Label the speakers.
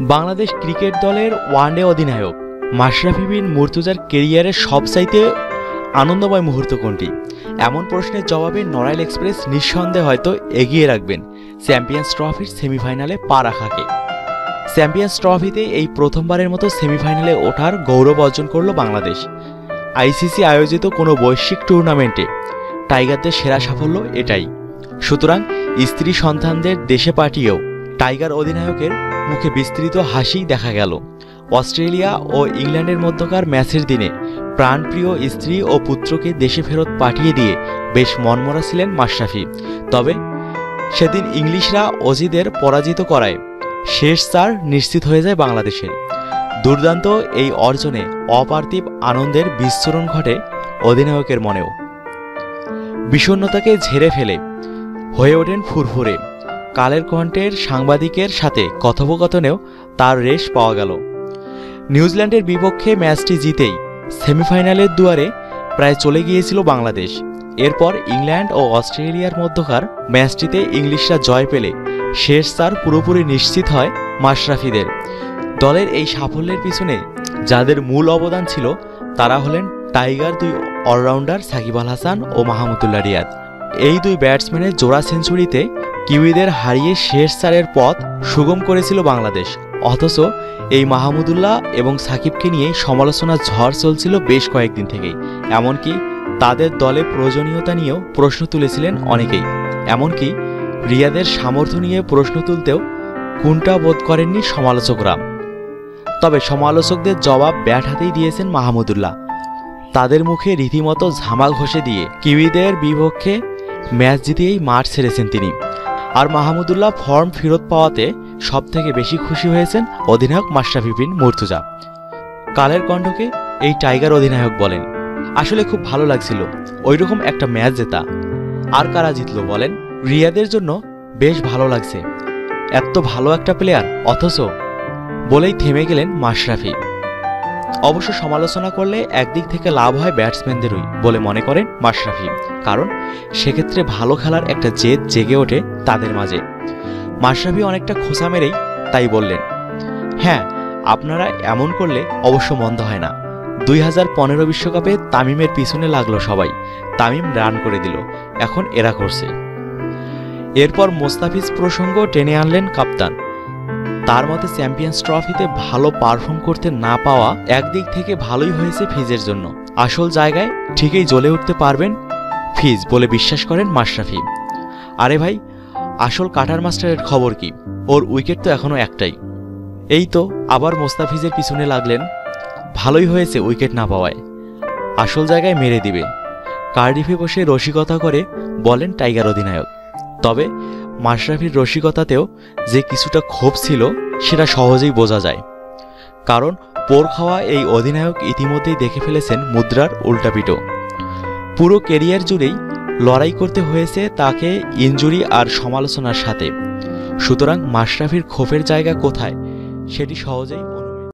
Speaker 1: Bangladesh cricket দলের one day অধিনায়ক। মাশরাফি বিন মুর্তুজার কেরিয়ারের সবচাইতে আনন্দময় মুহূর্ত কোনটি? এমন প্রশ্নের জবাবে নড়াইল এক্সপ্রেস নিঃসন্দেহে হয়তো এগিয়ে রাখবেন চ্যাম্পিয়ন্স ট্রফির সেমিফাইনালে পা রাখাকে। চ্যাম্পিয়ন্স ট্রফিতে এই প্রথমবারের মতো সেমিফাইনালে ওঠার গৌরব অর্জন করল বাংলাদেশ। আইসিসি আয়োজিত কোনো বৈশ্বিক টুর্নামেন্টে টাইগারদের সেরা সাফল্য এটাই। সুতরাং স্ত্রী সন্তানদের দেশে পাঠিয়েও টাইগার অধিনায়কের মুখে বিস্তৃত হাসি দেখা গেল। অস্ট্রেলিয়া ও ইংল্যান্ডের মধ্যকার ম্যাচের দিনে প্রাণপ্রিয় স্ত্রী ও পুত্রকে দেশে ফেরত পাঠিয়ে দিয়ে বেশ মনমরা ছিলেন মাশরাফি। তবে সেদিন ইংলিশরা অজিদের পরাজিত করায় শেষ চার নিশ্চিত হয়ে যায় বাংলাদেশের দুর্দান্ত এই অর্জনে অপার্থিব আনন্দের বিস্ফোরণ ঘটে অধিনায়কের মনেও। বিষণ্ণতাকে ঝেড়ে ফেলে, হয়ে ওঠেন ফুরফুরে। কালের কণ্ঠের সাংবাদিকের সাথে কথোপকথনেও তার রেশ পাওয়া গেল। নিউজিল্যান্ডের বিপক্ষে ম্যাচটি জিতেই সেমিফাইনালের দুয়ারে প্রায় চলে গিয়েছিল বাংলাদেশ। এরপর ইংল্যান্ড ও অস্ট্রেলিয়ার মধ্যকার ম্যাচটিতে ইংলিশরা জয় পেলে শেষ চার পুরোপুরি নিশ্চিত হয় মাশরাফিদের। দলের এই সাফল্যের পিছনে যাদের মূল অবদান ছিল তারা হলেন টাইগার দুই অলরাউন্ডার সাকিব আল হাসান ও মাহমুদুল্লাহ রিয়াদ। এই দুই ব্যাটসম্যানের জোড়া সেঞ্চুরিতে কিউইদের হারিয়ে শেষ চারের পথ সুগম করেছিল বাংলাদেশ। অথচ এই মাহমুদুল্লাহ এবং সাকিবকে নিয়ে সমালোচনার ঝড় চলছিল বেশ কয়েকদিন থেকেই। এমনকি তাদের দলে প্রয়োজনীয়তা নিয়েও প্রশ্ন তুলেছিলেন অনেকেই। এমনকি রিয়াদের সামর্থ্য নিয়ে প্রশ্ন তুলতেও কোনটা বোধ করেননি সমালোচকরা। তবে সমালোচকদের জবাব ব্যাট হাতেই দিয়েছেন মাহমুদুল্লাহ তাদের মুখে রীতিমতো ঝামাল ঘষে দিয়ে কিউইদের বিপক্ষে ম্যাচ জিতিয়েই মাঠ ছেড়েছেন তিনি। আর মাহমুদুল্লাহ ফর্ম ফেরত পাওয়াতে সবথেকে বেশি খুশি হয়েছেন অধিনায়ক মাশরাফি বিন মুর্তুজা। কালের কণ্ঠকে এই টাইগার অধিনায়ক বলেন। আসলে খুব ভালো লাগছিল ওই রকম একটা ম্যাচ জেতা। আর কারা জিতলো বলেন? রিয়াদের জন্য বেশ ভালো লাগছে। এত ভালো একটা প্লেয়ার অথচ বলেই থেমে গেলেন মাশরাফি। অবশ্য সমালোচনা করলে একদিক থেকে লাভ হয় ব্যাটসম্যানদেরই বলে মনে করেন মাশরাফি। কারণ সেক্ষেত্রে ভালো খেলার একটা জেদ জেগে ওঠে তাদের মাঝে। মাশরাফি অনেকটা খোঁচা মেরেই তাই বললেন হ্যাঁ আপনারা এমন করলে অবশ্য মন্দ হয় না। দুই হাজার পনেরো বিশ্বকাপে তামিমের পিছনে লাগল সবাই। তামিম রান করে দিল। এখন এরা করছে। এরপর মোস্তাফিজ প্রসঙ্গ টেনে আনলেন কাপ্তান। তার মতে চ্যাম্পিয়ন্স ট্রফিতে ভালো পারফর্ম করতে না পাওয়া একদিক থেকে ভালোই হয়েছে ফিজের জন্য। আসল জায়গায় ঠিকই জ্বলে উঠতে পারবেন ফিজ বলে বিশ্বাস করেন মাশরাফি। আরে ভাই, আসল কাটার মাস্টারের খবর কি? ওর উইকেট তো এখনও একটাই। এই তো আবার মোস্তাফিজের পিছনে লাগলেন। ভালোই হয়েছে উইকেট না পাওয়ায়। আসল জায়গায় মেরে দিবে। কার্ডিফে বসে রসিকতা করে বলেন টাইগার অধিনায়ক। তবে মাশরাফির রসিকতাতেও যে কিছুটা ক্ষোভ ছিল, সেটা সহজেই বোঝা যায়। কারণ, পোর খাওয়া এই অধিনায়ক ইতিমধ্যেই দেখে ফেলেছেন মুদ্রার উল্টাপিটো পুরো কেরিয়ার জুড়েই লড়াই করতে হয়েছে তাকে ইঞ্জুরি আর সমালোচনার সাথে। সুতরাং মাশরাফির ক্ষোভের জায়গা কোথায়, সেটি সহজেই